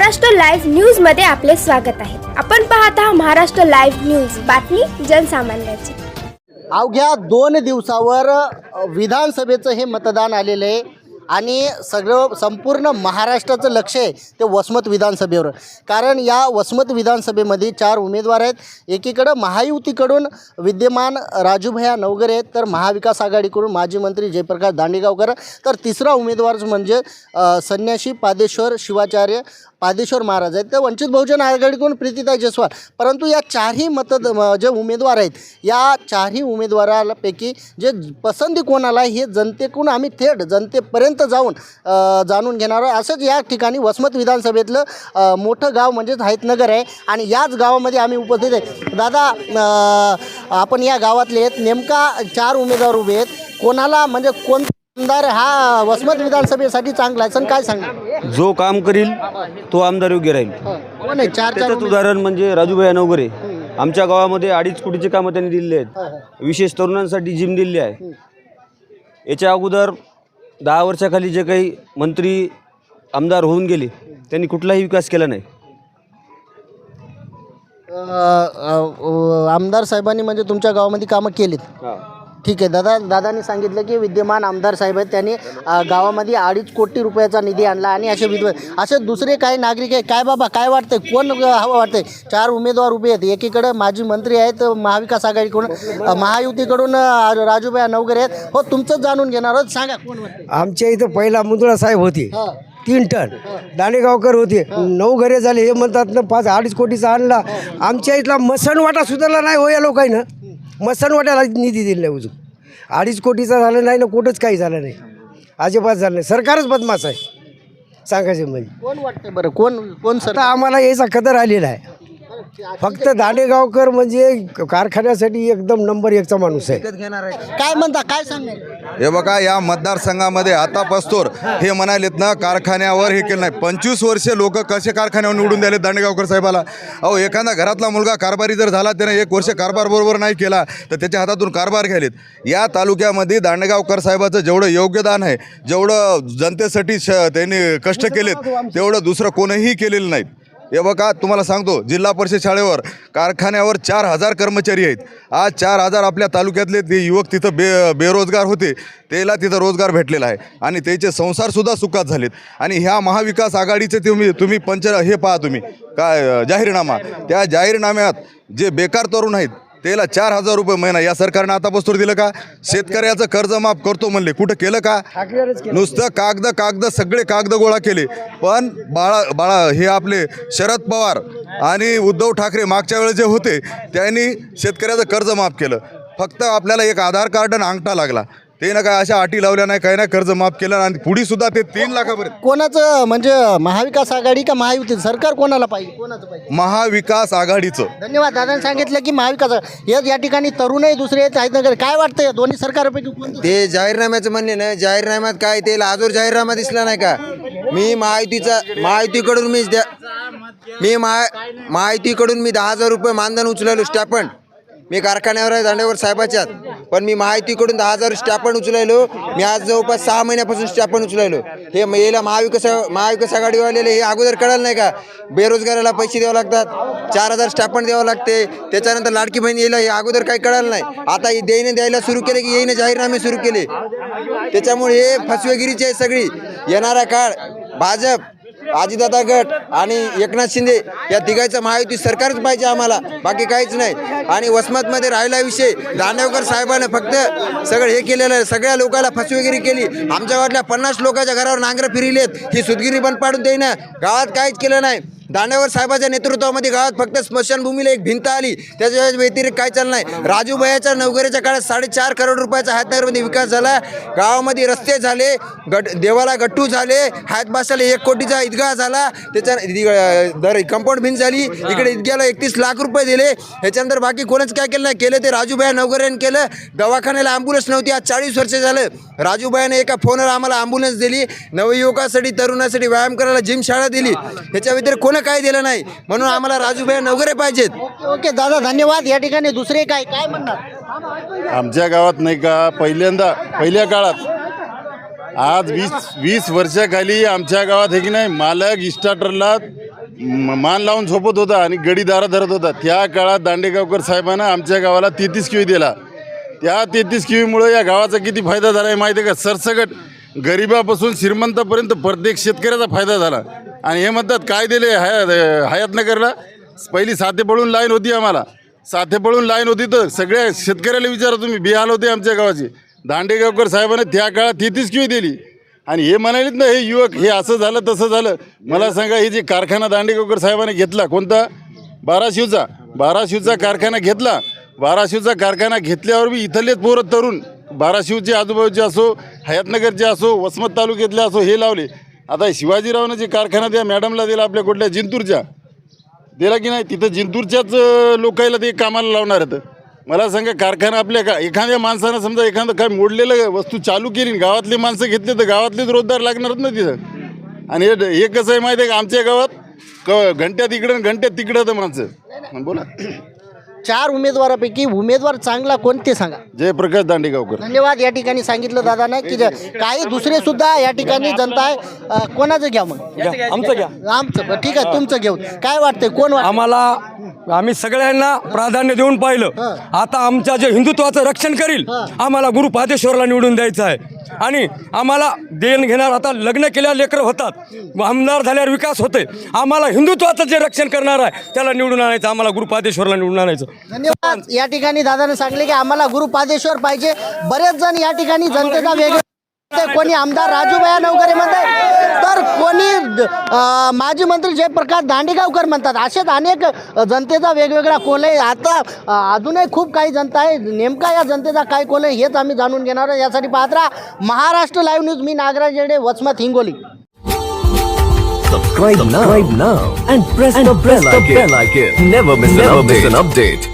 Maharashtra live न्यूजमध्ये आपले स्वागत आहे. आपण पाहत आहात महाराष्ट्र लाईव्ह न्यूज. बातमी जनसामान्याची. अवघ्या दोन दिवसावर विधानसभेचं हे मतदान आलेलं आहे आणि सगळं संपूर्ण महाराष्ट्राचं लक्ष आहे ते वसमत विधानसभेवर. कारण या वसमत विधानसभेमध्ये चार उमेदवार आहेत. एकीकडं महायुतीकडून विद्यमान राजूभया नवगरे आहेत तर महाविकास आघाडीकडून माजी मंत्री जयप्रकाश दांडेगावकर. तर तिसरा उमेदवार म्हणजे संन्याशी पादेश्वर शिवाचार्य. पादेश्वर महाराज आहेत. त्या वंचित बहुजन आघाडीकडून प्रीतीताई जयस्वाल. परंतु या चारही मतद जे उमेदवार आहेत या चारही उमेदवारापैकी जे पसंती कोणाला आहे हे जनतेकडून आम्ही थेट जनतेपर्यंत जाऊन जाणून घेणार आहोत. असंच या ठिकाणी वसमत विधानसभेतलं मोठं गाव म्हणजेच हैतनगर आहे आणि याच गावामध्ये आम्ही उपस्थित आहे. दादा आपण या गावातले आहेत. नेमका चार उमेदवार उभे आहेत. कोणाला म्हणजे कोण आमदार हा वसमत विधानसभेसाठी चांगला आहे. सण काय सांगणार जो काम करील तो आमदार योग्य राहील. कोण आहे चार चार त्याचंच उदाहरण म्हणजे राजूभाई नवगरे आमच्या गावामध्ये अडीच कोटीचे कामं त्यांनी दिलेली आहेत. विशेष तरुणांसाठी जिम दिली आहे. याच्या अगोदर दहा वर्षाखाली जे काही मंत्री आमदार होऊन गेले त्यांनी कुठलाही विकास केला नाही. अ, अ, अ, आमदार साहेबांनी म्हणजे तुमच्या गावामध्ये कामं केलीत. ठीक आहे. दादा दादानी सांगितलं की विद्यमान आमदार साहेब आहेत. त्यांनी अ, गावामध्ये अडीच कोटी रुपयाचा निधी आणला आणि असे विद्व असे दुसरे काही नागरिक आहे काय बाबा काय वाटतंय? कोण हवं वाटतंय? चार उमेदवार उभे आहेत. एकीकडे माजी मंत्री आहेत महाविकास आघाडीकडून अ, महायुतीकडून अ, राजूभाई नवगरे आहेत. हो तुमचंच जाणून घेणार आहोत. सांगा कोण वाटतंय? आमच्या इथं पहिला मुंदळा साहेब होते. हां. तीन टन. दाणेगावकर होते. नऊ घरे झाले. हे म्हणतात ना पाच अडीच कोटीचा आणला. आमच्या इथला मसणवाटा सुधारला नाही हो या लोकांना. मसणवाट्याला निधी दिला नाही अजून. अडीच कोटीचा झालं नाही ना कुठंच काही झालं नाही. अजिबात झालं नाही. सरकारच बदमाश आहे. सांगायचं म्हणजे. कोण वाटतंय बरं? कोण कोण सर आता आम्हाला याचा कदर आलेला आहे. फक्त दांडेगावकर म्हणजे कारखान्यासाठी एकदम नंबर एकचा माणूस आहे. काय म्हणता? काय सांगणार? हे बघा या मतदारसंघामध्ये आता पस्तोर हे म्हणालेत ना कारखान्यावर हे केलं नाही. पंचवीस वर्षे लोक कसे कारखान्यावर निवडून द्याले दांडेगावकर साहेबाला? अहो एखादा घरातला मुलगा कारभारी जर झाला त्याने एक वर्ष कारभार बरोबर नाही केला तर त्याच्या हातातून कारभार घ्यालेत या तालुक्यामध्ये दांडेगावकर साहेबाचं जेवढं योगदान आहे जेवढं जनतेसाठी श त्यांनी कष्ट केलेत तेवढं दुसरं कोणीही केलेलं नाही. हे बघा तुम्हाला सांगतो जिल्हा परिषद शाळेवर कारखान्यावर चार हजार कर्मचारी आहेत. आज चार हजार आपल्या तालुक्यातले ते युवक तिथं बे बेरोजगार होते त्याला तिथं रोजगार भेटलेला आहे. आणि त्याचे संसारसुद्धा सुखात झालेत. आणि ह्या महाविकास आघाडीचे तुम्ही तुम्ही पंच हे पहा तुम्ही. काय जाहीरनामा. त्या जाहीरनाम्यात जे बेकार तरुण आहेत त्याला चार हजार रुपये महिना. या सरकारनं आता बस्तूर दिलं का? शेतकऱ्याचं कर्ज माफ करतो म्हणले. कुठं केलं का? नुसतं कागद कागद सगळे कागद गोळा केले. पण बाळा बाळा हे आपले शरद पवार आणि उद्धव ठाकरे मागच्या वेळेस जे होते त्यांनी शेतकऱ्याचं कर्ज माफ केलं. फक्त आपल्याला एक आधार कार्ड आणि अंगठा लागला. ते ना काय अशा अटी लावल्या नाही काही नाही कर्ज माफ केलं आणि पुढे सुद्धा ते तीन लाखापर्यंत. कोणाचं म्हणजे महाविकास आघाडी का महायुती? सरकार कोणाला पाहिजे? कोणाचं पाहिजे? महाविकास आघाडीचं. धन्यवाद दादाने सांगितलं की महाविकास आघाडी. हे या ठिकाणी तरुणही दुसरे आहेत नगर काय वाटतं या दोन्ही सरकारपैकी कोणतं? ते जाहीरनाम्याचं म्हणणे ना जाहीरनाम्यात काय ते लाजूर जाहीरनामा दिसला नाही का? मी महायुतीचा महायुतीकडून मी द्या मी महा महायुतीकडून मी दहा हजार रुपये मानधन उचलायलो स्टॅपन मी कारखान्यावर आहे दांडेवर साहेबाच्यात पण मी महायुतीकडून दहा हजार स्टॅपन उचलायलो. मी आज जवळपास सहा महिन्यापासून स्टॅपन उचलायलो. हे याला महाविकास महाविकास आघाडीवालेले हे अगोदर कळालं नाही का? बेरोजगाराला पैसे द्यावे लागतात. चार हजार स्टॅपन द्यावं लागते. त्याच्यानंतर लाडकी बहीण यायला हे अगोदर काही कळालं नाही. आता ही द्यायला सुरू केले की येईने जाहीरनामे सुरू केले. त्याच्यामुळे हे फसवेगिरीची आहे सगळी. येणारा काळ भाजप आजीदादा गट आणि एकनाथ शिंदे या तिघायचं महायुती सरकारच पाहिजे आम्हाला. बाकी काहीच नाही. आणि वसमतमध्ये राहिला विषय दानवकर साहेबाने फक्त सगळं हे केलेलं आहे. सगळ्या लोकांना फसवेगिरी केली. आमच्या गावातल्या पन्नास लोकांच्या घरावर नांगरं फिरिलेत ही सुदगिरी बंद पाडून देईना. गावात काहीच केलं नाही. दांडेवर साहेबाच्या नेतृत्वामध्ये गावात फक्त स्मशानभूमीला एक भिंत आली. त्याच्या व्यतिरिक्त काय चाललं नाही राजूभाईच्या नवगरेच्या काळात साडेचार करोड रुपयाचा हातनगरमध्ये विकास झाला. गावामध्ये रस्ते झाले गट देवाला गट्टू झाले हातबासाला एक कोटीचा ईदगाह झाला. त्याच्या दर कंपाऊंड भिंत झाली. इकडे ईदग्याला एकतीस लाख रुपये दिले. ह्याच्यानंतर बाकी कोणच काय केलं नाही. केलं ते राजूभाई नवगरेने केलं. दवाखान्याला ॲम्ब्युलन्स नव्हती. आज चाळीस वर्ष झालं. राजूभाईने एका फोनवर आम्हाला ॲम्ब्युलन्स दिली. नवयुवकासाठी तरुणासाठी व्यायाम करायला जिम शाळा दिली. ह्याच्या व्यतिरिक्त कोण काही दिलं नाही? म्हणून आम्हाला राजूभाई नवगरे पाहिजेत. ओके दादा धन्यवाद. या ठिकाणी दुसरे काय? काय म्हणणार? आमच्या गावात नाही का पहिल्यांदा पहिल्या काळात. आज वीस वीस वर्षाखाली आमच्या गावात हे की नाही मालक इस्टाटरला म- मान लावून झोपत होता आणि गडी दारा धरत होता. त्या काळात दांडेगावकर साहेबांना आमच्या गावाला तेहतीस किवी दिला. त्या तेहतीस किवीमुळे या गावाचा किती फायदा झाला आहे माहिती आहे का? सरसकट गरिबापासून श्रीमंतापर्यंत प्रत्येक शेतकऱ्याचा फायदा झाला. आणि हे म्हणतात काय दिले हया हयातनगरला पहिली साथे पळून लाईन होती आम्हाला. साथे पळून लाईन होती तर सगळ्या शेतकऱ्याला विचारा तुम्ही बिहाल होते आमच्या गावाची. दांडेगावकर साहेबांनी त्या काळात तेहतीस किवी दिली. आणि हे म्हणालेत ना हे युवक हे असं झालं तसं झालं. मला सांगा हे जे कारखाना दांडेगावकर साहेबाने घेतला कोणता? बाराशिवचा. बाराशिवचा कारखाना घेतला. बाराशिवचा कारखाना घेतल्यावर बी इथलेच पोरं तरुण. बाराशिवचे आजूबाजूचे असो हयातनगरचे असो वसमत तालुक्यातले असो हे लावले. आता शिवाजीरावनं जे कारखाना त्या मॅडमला दिला आपल्या कुठल्या जिंतूरच्या दिला की नाही? तिथं जिंतूरच्याच लोकायला ते कामाला लावणार आहेत. मला सांगा कारखाना आपल्या का एखाद्या माणसानं समजा एखादं काय मोडलेलं वस्तू चालू केली गावातले माणसं घेतले तर गावातलेच रोजगार लागणारच ना तिथं. आणि हे कसं आहे माहिती आहे का? आमच्या गावात क घंट्यात इकडं आणि घंट्यात तिकडं तर माणसं. बोला. चार उमेदवारापैकी उमेदवार चांगला कोणते सांगा? जयप्रकाश दांडेगावकर. धन्यवाद. या ठिकाणी सांगितलं दादानं की ज- काही दुसरे सुद्धा या ठिकाणी जनता आहे अ, कोणाचं घ्या मग? आमचं घ्या. आमचं बरं, ठीक आहे तुमचं घेऊन. काय वाटतंय? कोण आम्हाला आम्ही सगळ्यांना प्राधान्य देऊन पाहिलं. आता आमच्या जे हिंदुत्वाचं रक्षण करील आम्हाला गुरु पादेश्वरला निवडून द्यायचं आहे. आणि आम्हाला देण घेणार आता लग्न केल्यावर लेकरं होतात. आमदार झाल्यावर विकास होते आम्हाला हिंदुत्वाचं जे रक्षण करणार आहे त्याला निवडून आणायचं आम्हाला गुरु पादेश्वरला निवडून आणायचं. धन्यवाद. या ठिकाणी दादाने सांगले की आम्हाला गुरु पादेश्वर पाहिजे. बरेच जण या ठिकाणी जनतेचा वेगळा कोणी आमदार राजूभाया नवकरे म्हणतात. तर कोणी माजी मंत्री जयप्रकाश दांडेगावकर म्हणतात. असेच अनेक जनतेचा वेगवेगळा कोल आहे. आता अजूनही खूप काही जनता आहे. नेमका या जनतेचा काय कोल आहे हेच आम्ही जाणून घेणार आहोत. यासाठी पाहत राहा. महाराष्ट्र लाईव्ह न्यूज मी Nagraj Yede वचमत Hingoli. Subscribe, now, subscribe now and press, the, bell icon. Never miss, an update.